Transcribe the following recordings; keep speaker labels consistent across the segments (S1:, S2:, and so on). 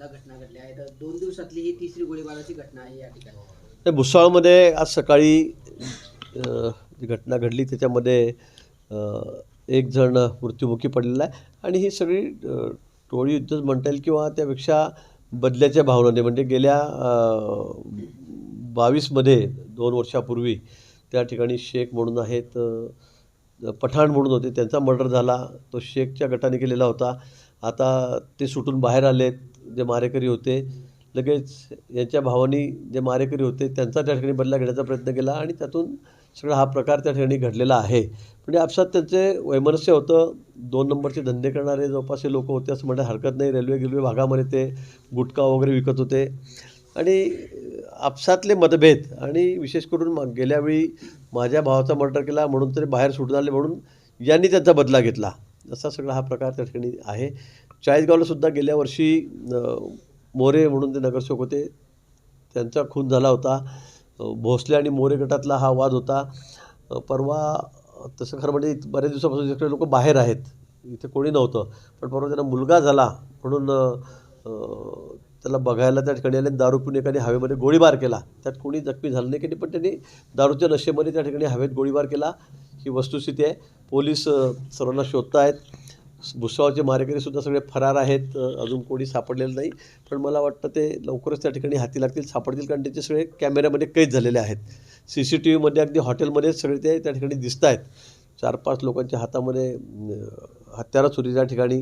S1: सुद्धा घटना घडल्या आहेत दोन दिवसातली ही तिसरी गोळीबाराची घटना आहे या ठिकाणी.
S2: भुसावळमध्ये आज सकाळी जी घटना घडली त्याच्यामध्ये एक जण मृत्युमुखी पडलेला आहे. आणि ही सगळी टोळी युद्धच म्हणता येईल किंवा त्यापेक्षा बदल्याच्या भावनाने म्हणजे गेल्या बावीसमध्ये दोन वर्षापूर्वी त्या ठिकाणी शेख म्हणून आहेत पठाण म्हणून होते. त्यांचा मर्डर झाला. तो शेखच्या गटाने केलेला होता. आता ते सुटून बाहेर आलेत. जे मारेकरी होते लगेच यांच्या भावानी जे मारेकरी होते त्यांचा त्या ठिकाणी बदला घेण्याचा प्रयत्न केला आणि त्यातून सगळा हा प्रकार त्या ठिकाणी घडलेला आहे. म्हणजे आपसात त्यांचे वैमनस्य होतं. दोन नंबरचे धंदे करणारे जवळपास हे लोक होते असं म्हणायला हरकत नाही. रेल्वे गिल्वे भागामध्ये ते गुटखा वगैरे विकत होते. आणि आपसातले मतभेद आणि विशेष करून गेल्यावेळी माझ्या भावाचा मर्डर केला म्हणून तरी बाहेर सुटून आले म्हणून यांनी त्यांचा बदला घेतला. असा सगळा हा प्रकार त्या ठिकाणी आहे. चाळीसगावलासुद्धा गेल्या वर्षी मोरे म्हणून ते नगरसेवक होते. त्यांचा खून झाला होता. भोसले आणि मोरे गटातला हा वाद होता. परवा तसं खरं म्हणजे बऱ्याच दिवसापासून जिकडे लोक बाहेर आहेत. इथे कोणी नव्हतं. पण परवा त्यांना मुलगा झाला म्हणून त्याला बघायला त्या ठिकाणी आले दारू पिऊन एकाने हवेमध्ये गोळीबार केला. त्यात कोणी जखमी झालं नाही की पण त्यांनी दारूच्या नशेमध्ये त्या ठिकाणी हवेत गोळीबार केला. ही वस्तुस्थिती आहे. पोलीस सर्वांना शोधत आहेत भुसावळचे मारेकरीसुद्धा सगळे फरार आहेत. अजून कोणी सापडलेलं नाही. पण मला वाटतं ते लवकरच त्या ठिकाणी हाती लागतील सापडतील कारण त्याचे सगळे कॅमेऱ्यामध्ये कैद झालेले आहेत. सी सी टी व्हीमध्ये अगदी हॉटेलमध्येच सगळे ते त्या ठिकाणी दिसत आहेत चार पाच लोकांच्या हातामध्ये अ, हत्यारच होती त्या ठिकाणी.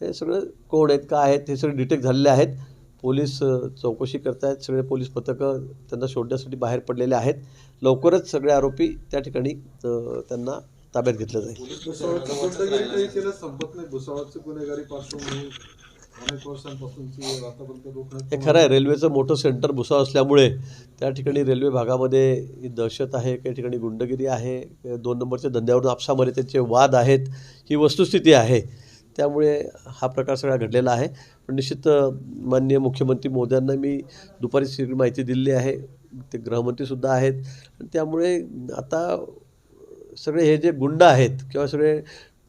S2: हे सगळं कोण आहेत काय आहेत हे सगळे डिटेक्ट झालेले आहेत. पोलीस चौकशी करतायत. सगळे पोलीस पथकं त्यांना शोधण्यासाठी बाहेर पडलेले आहेत. लवकरच सगळे आरोपी त्या ठिकाणी त्यांना ताब्यात घेतलं जाईल. हे खरं आहे रेल्वेचं मोठं सेंटर भुसावळ असल्यामुळे त्या ठिकाणी रेल्वे भागामध्ये ही दहशत आहे काही ठिकाणी गुंडगिरी आहे दोन नंबरच्या धंद्यावरून आपसामध्ये त्यांचे वाद आहेत ही वस्तुस्थिती आहे. त्यामुळे हा प्रकार सगळा घडलेला आहे. निश्चित माननीय मुख्यमंत्री मोदयांना मी दुपारी सगळी माहिती दिलेली आहे. ते गृहमंत्रीसुद्धा आहेत. त्यामुळे आता सगळे हे जे गुंड आहेत किंवा सगळे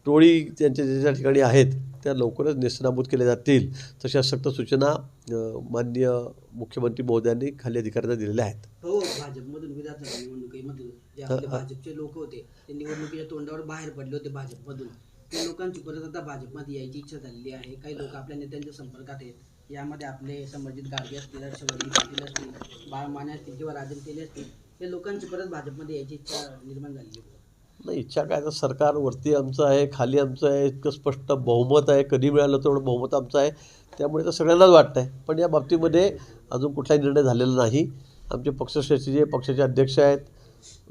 S2: टोळी त्यांच्या ज्या ज्या ठिकाणी आहेत त्या लवकरच नेस्तनाबूत केल्या जातील तशा सक्त सूचना अ, माननीय मुख्यमंत्री महोदयांनी खाली अधिकाऱ्यांना दिलेल्या आहेत.
S1: हो भाजपमधून विधानसभा निवडणुकीमधून जे आपले भाजपचे लोक होते ते निवडणुकीच्या तोंडावर बाहेर पडले होते भाजपमधून. त्या लोकांची परत आता भाजपमध्ये यायची इच्छा झालेली आहे. काही लोक आपल्या नेत्यांच्या संपर्कात आहेत. यामध्ये आपले संबंधित गाडगे असतील हर्षवर्धन पाटील असतील बाळ माने असतील किंवा राजन तेले असतील या लोकांची परत भाजपमध्ये यायची इच्छा निर्माण झालेली आहे.
S2: नाही इच्छा काय तर सरकार वरती आमचं आहे खाली आमचं आहे इतकं स्पष्ट बहुमत आहे कधी मिळालं तेवढं बहुमत आमचं आहे. त्यामुळे तर सगळ्यांनाच वाटतं आहे पण या बाबतीमध्ये अजून कुठलाही निर्णय झालेला नाही. आमचे पक्षश्रेष्ठी जे पक्षाचे अध्यक्ष आहेत.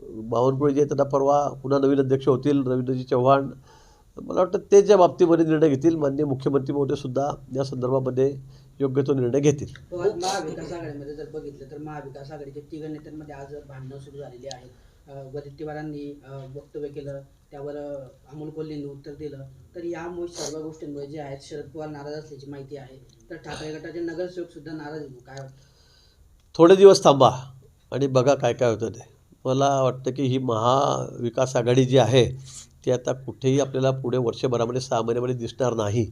S2: बावनकुळे जे त्यांना परवा पुन्हा नवीन अध्यक्ष होतील रवींद्रजी चव्हाण मला वाटतं ते ज्या बाबतीमध्ये निर्णय घेतील माननीय मुख्यमंत्री महोदयसुद्धा या संदर्भामध्ये योग्य तो निर्णय घेतील.
S1: महाविकास आघाडीमध्ये जर बघितलं तर महाविकास आघाडीच्या तिघ नेत्यांमध्ये आज भांडणं सुरू झालेली आहेत. वडेट्टीवारांनी वक्तव्य केलं त्यावर अमोल कोल्हेंनी उत्तर दिलं. तर यामुळे सर्व गोष्टींमुळे जे आहेत शरद पवार नाराज असल्याची माहिती आहे. तर ठाकरे गटाचे नगरसेवक सुद्धा नाराज काय
S2: थोडे दिवस थांबा आणि बघा काय काय होतं ते. मला वाटतं की ही महाविकास आघाडी जी आहे ती आता कुठेही आपल्याला पुढे वर्षभरामध्ये सहा महिन्यामध्ये दिसणार नाही.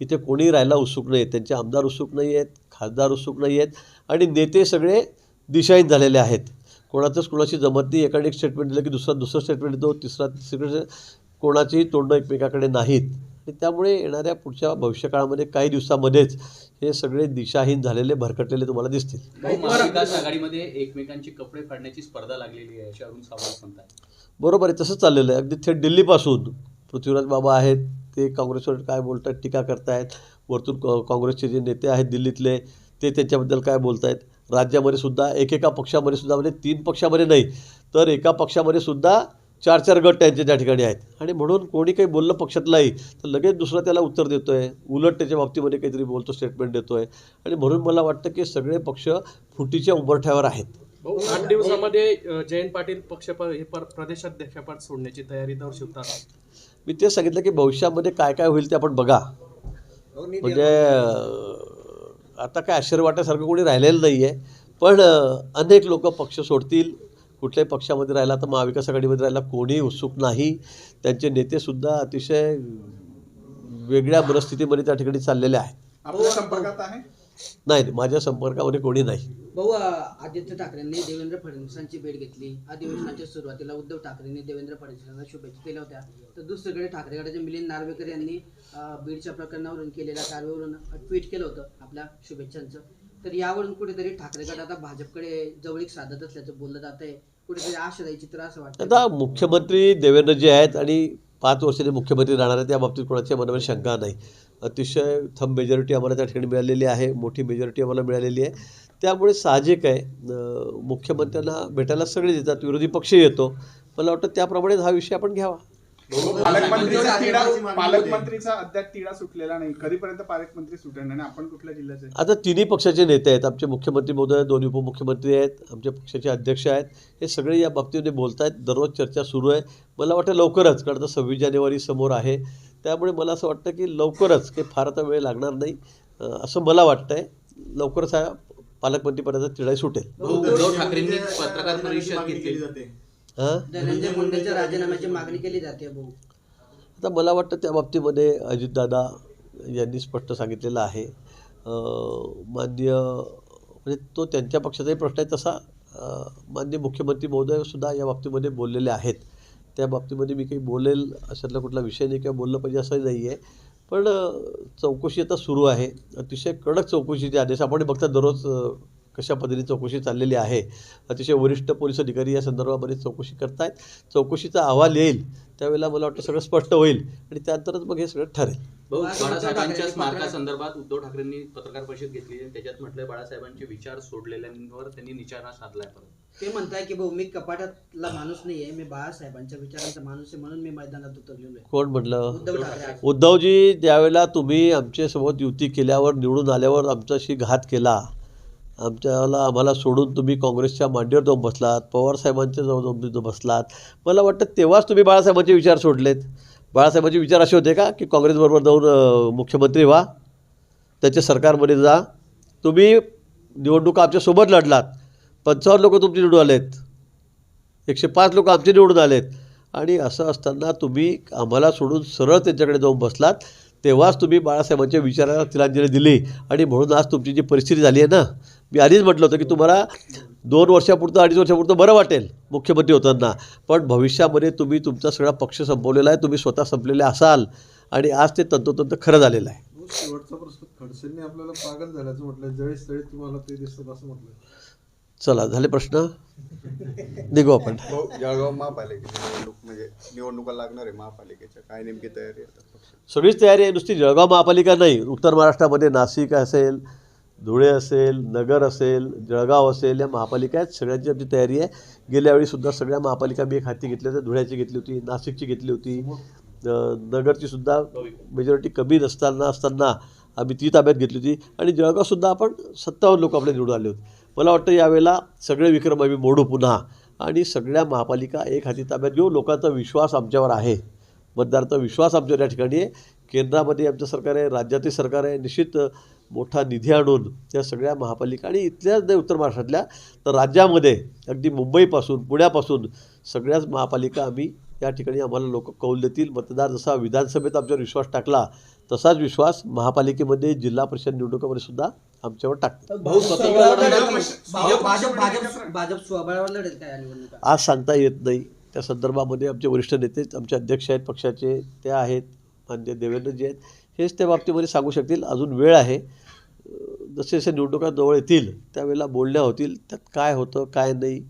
S2: इथे कोणी राहायला उत्सुक नाही आहेत त्यांचे आमदार उत्सुक नाही आहेत खासदार उत्सुक नाही आहेत आणि नेते सगळे दिशाहीन झालेले आहेत. कोणाचंच कोणाशी जमत नाही. एकाने एक स्टेटमेंट दिलं की दुसरा दुसरं स्टेटमेंट देतो तिसरा तिसरीकडे कोणाचीही तोंड एकमेकाकडे नाहीत. आणि त्यामुळे येणाऱ्या पुढच्या भविष्यकाळामध्ये काही दिवसामध्येच हे सगळे दिशाहीन झालेले भरकटलेले तुम्हाला दिसतील.
S3: महाविकास आघाडीमध्ये एकमेकांची कपडे फाडण्याची स्पर्धा लागलेली आहे असे अरुण सावंत म्हणतात
S2: बरोबर आहे तसंच चाललेलं आहे. अगदी थेट दिल्लीपासून पृथ्वीराज बाबा आहेत ते काँग्रेसवर काय बोलत आहेत टीका करतायत. वरतून क- काँग्रेसचे जे नेते आहेत दिल्लीतले ते त्याच्याबद्दल काय बोलत आहेत राज्यामध्ये सुद्धा एकेका पक्षामध्ये सुद्धा म्हणजे तीन पक्षामध्ये नाही तर एका पक्षामध्ये सुद्धा चार चार गट त्यांचे त्या ठिकाणी आहेत. आणि म्हणून कोणी काही बोललं पक्षातलाही तर लगेच दुसरा त्याला उत्तर देतो आहे उलट त्याच्या बाबतीमध्ये काहीतरी बोलतो स्टेटमेंट देतो आहे आणि म्हणून मला वाटतं की सगळे पक्ष फुटीच्या उंबरठ्यावर आहेत.
S4: आठ दिवसामध्ये जयंत पाटील पक्ष हे प्रदेशाध्यक्षपद सोडण्याची तयारी दर शिवतात.
S2: मी तेच सांगितलं की भविष्यामध्ये काय काय होईल ते आपण बघा. म्हणजे आता काय आश्चर्य वाटण्यासारखं कोणी राहिलेलं नाही आहे पण अनेक लोक पक्ष सोडतील. कुठल्याही पक्षामध्ये राहिला तर महाविकास आघाडीमध्ये राहिला कोणीही उत्सुक नाही. त्यांचे नेतेसुद्धा अतिशय वेगळ्या मनस्थितीमध्ये त्या ठिकाणी चाललेले आहेत.
S5: आपल्या संपर्कात आहे?
S2: नाही माझ्या संपर्कामध्ये कोणी नाही.
S1: भाऊ आदित्य ठाकरेंनी देवेंद्र फडणवीसांची भेट घेतली. अधिवेशनाच्या सुरुवातीला उद्धव ठाकरेंनी देवेंद्र फडणवीसांना शुभेच्छा दिल्या होत्या. तर दुसरीकडे ठाकरे गटाचे मिलिंद नार्वेकर यांनी बीडच्या प्रकरणावरून केलेल्या कारवाईवरून ट्विट केलं होतं आपल्या शुभेच्छांचं. तर यावरून कुठेतरी ठाकरे गट आता भाजपकडे जवळीक साधत असल्याचं बोललं जात आहे. कुठेतरी आशादायी चित्र असं वाटतं
S2: आता मुख्यमंत्री देवेंद्रजी आहेत आणि पाच वर्षांनी मुख्यमंत्री राहणार आहेत त्या बाबतीत कोणाच्या मनामध्ये शंका नाही. अतिशय थंब मेजॉरिटी आम्हाला त्या ठिकाणी मिळालेली आहे मोठी मेजॉरिटी आम्हाला मिळालेली आहे. त्यामुळे साहजिक आहे. मुख्यमंत्र्यांना भेटायला सगळे येतात विरोधी पक्षही येतो. मला वाटतं त्याप्रमाणेच हा विषय आपण घ्यावा.
S6: पालकमंत्रीचा तिढा पालकमंत्रीचा अद्याप तिढा सुटलेला नाही. कधीपर्यंत पालकमंत्री सुटेल आणि आपण कुठल्या जिल्ह्याचे?
S2: आता तिन्ही पक्षाचे नेते आहेत. आमचे मुख्यमंत्री महोदय दोन्ही उपमुख्यमंत्री आहेत. आमच्या पक्षाचे अध्यक्ष आहेत. हे सगळे या बाबतीमध्ये बोलत आहेत दररोज चर्चा सुरू आहे. मला वाटतं लवकरच कारण आता सव्वीस जानेवारी समोर आहे. त्यामुळे मला असं वाटतं की लवकरच काही फार आता वेळ लागणार नाही. असं मला वाटतं आहे लवकरच हा पालकमंत्रीपदाचा तिढाई सुटेल.
S3: उद्धव ठाकरेंनी पत्रकार परिषद घेतली.
S2: हां
S1: धनंजय मुंडेच्या राजीनाम्याची मागणी केली जाते भाऊ.
S2: आता मला वाटतं त्या बाबतीमध्ये अजितदादा यांनी स्पष्ट सांगितलेलं आहे. अं, माननीय म्हणजे तो त्यांच्या पक्षाचाही प्रश्न आहे तसा. अं, माननीय मुख्यमंत्री महोदयसुद्धा या बाबतीमध्ये बोललेले आहेत. त्या बाबतीमध्ये मी काही बोलेल अशातला कुठला विषय नाही किंवा बोललं पाहिजे असंही नाही आहे पण चौकशी आता सुरू आहे. अतिशय कडक चौकशीचे आदेश आपण बघता दररोज कशा पद्धतीने चौकशी चाललेली आहे? अतिशय वरिष्ठ पोलीस अधिकारी या संदर्भामध्ये चौकशी करतायत. चौकशीचा अहवाल येईल त्यावेळेला मला वाटतं सगळं स्पष्ट होईल आणि त्यानंतरच मग हे सगळं ठरेल.
S3: बाळासाहेबांच्या
S1: ठाकरेंनी
S3: स्मारकासंदर्भात उद्धव ठाकरेंनी पत्रकार परिषद घेतली आणि त्याच्यात म्हटलंय बाळासाहेबांचे विचार सोडलेल्यांवर त्यांनी निशाणा साधलाय परत.
S1: ते म्हणताय की भाऊ मी कपाटातला माणूस नाहीये मी बाळासाहेबांच्या विचारांचा माणूस आहे म्हणून मी मैदानात उतरलेलो आहे
S2: कोण म्हटलं? उद्धवजी ज्यावेळेला तुम्ही आमच्यासोबत युती केल्यावर निवडून आल्यावर आमच्याशी घात केला. आमच्याला आम्हाला सोडून तुम्ही काँग्रेसच्या मांडीवर जाऊन बसलात पवारसाहेबांच्या जवळ जाऊन तुम्ही बसलात. मला वाटतं तेव्हाच तुम्ही बाळासाहेबांचे विचार सोडलेत. बाळासाहेबांचे विचार असे होते का की काँग्रेसबरोबर जाऊन मुख्यमंत्री व्हा त्याच्या सरकारमध्ये जा. तुम्ही निवडणुका आमच्यासोबत लढलात. पंचावन्न लोक तुमचे निवडून आलेत. एकशे पाच लोक आमचे निवडून आलेत. आणि असं असताना तुम्ही आम्हाला सोडून सरळ त्यांच्याकडे जाऊन बसलात. तेव्हाच तुम्ही बाळासाहेबांच्या विचाराला तिलांजली दिली. आणि म्हणून आज तुमची जी परिस्थिती झाली आहे ना मी आधीच म्हटलं होतं की तुम्हाला दोन वर्षापुरतं अडीच वर्षापुरतं बरं वाटेल मुख्यमंत्री होताना. पण भविष्यामध्ये तुम्ही तुमचा सगळा पक्ष संपवलेला आहे तुम्ही स्वतः संपलेले असाल आणि आज ते तंतोतंत खरं झालेलं आहे.
S5: शेवटचा प्रश्न खडसेंनी आपल्याला पागल झाल्याचं म्हटलं जळीस स्थळी तुम्हाला ते दिसत असं म्हटलं
S2: चला झाले प्रश्न? निघू आपण.
S7: हो जळगाव महापालिकेची निवडणूक म्हणजे निवडणुका लागणार आहे महापालिकेच्या. काय नेमकी तयारी आहे आता?
S2: सगळीच तयारी आहे नुसती जळगाव महापालिका नाही. उत्तर महाराष्ट्रामध्ये नाशिक असेल धुळे असेल नगर असेल जळगाव असेल या महापालिका आहेत. सगळ्यांची आमची तयारी आहे. गेल्या वेळीसुद्धा सगळ्या महापालिका मी एक हाती घेतल्या होत्या. धुळ्याची घेतली होती नाशिकची घेतली होती. अं, नगरची सुद्धा मेजॉरिटी कमी नसताना असताना आम्ही ती ताब्यात घेतली होती. आणि जळगावसुद्धा आपण सत्तावन्न लोक आपले निवडून आले होते. मला वाटतं यावेळेला सगळे विक्रम आम्ही मोडू पुन्हा आणि सगळ्या महापालिका एक हाती ताब्यात घेऊ लोकांचा विश्वास आमच्यावर आहे. मतदारांचा विश्वास आमच्यावर या ठिकाणी आहे. केंद्रामध्ये आमचं सरकार आहे राज्यातील सरकार आहे. निश्चित मोठा निधी आणून त्या सगळ्या महापालिका आणि इथल्याच नाही उत्तर महाराष्ट्रातल्या तर राज्यामध्ये अगदी मुंबईपासून पुण्यापासून सगळ्याच महापालिका आम्ही या ठिकाणी आम्हाला लोक कौल देतील. मतदार जसा विधानसभेत आमच्यावर विश्वास टाकला तसाच विश्वास महापालिकेमध्ये जिल्हा परिषद निवडणुकामध्ये सुद्धा आमच्यावर टाकतात.
S1: भाऊ
S3: स्वतंत्र
S1: भाजप
S3: भाजप-
S1: भाजप भाजप भाजप स्वबळावर लढेल काय या निवडणुका?
S2: आज सांगता येत नाही. त्या संदर्भामध्ये आमचे वरिष्ठ नेते आमचे अध्यक्ष आहेत पक्षाचे ते आहेत मान्य देवेंद्रजी आहेत. हेच त्या बाबतीमध्ये सांगू शकतील. अजून वेळ आहे. जसे जसे निवडणुका जवळ येतील त्यावेळेला बोलण्या होतील. त्यात काय होतं काय नाही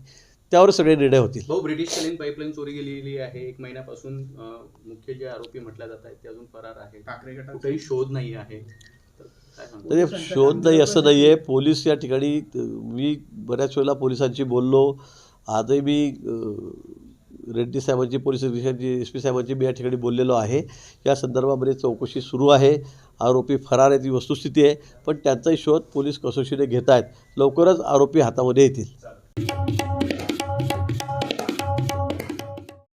S2: त्यावर सगळे निर्णय होतील.
S3: भाऊ ब्रिटिशकालीन पाईपलाईन चोरी गेलेली आहे. एक महिन्यापासून अं, मुख्य जे आरोपी म्हटल्या जात आहेत ते अजून फरार आहेत.
S6: ठाकरे गटाचे
S3: कुठेही शोध नाही आहे. तर
S2: शोध नाही असं नाही आहे. पोलीस या ठिकाणी मी बऱ्याच वेळेला पोलिसांशी बोललो. आजही मी रेड्डी साहेबांची पोलीस अधीक्षकांची एस पी साहेबांची मी या ठिकाणी बोललेलो आहे. या संदर्भामध्ये चौकशी सुरू आहे. आरोपी फरार आहे ती वस्तुस्थिती आहे. पण त्यांचाही शोध पोलीस कसोशीने घेत आहेत. लवकरच आरोपी हातामध्ये येतील.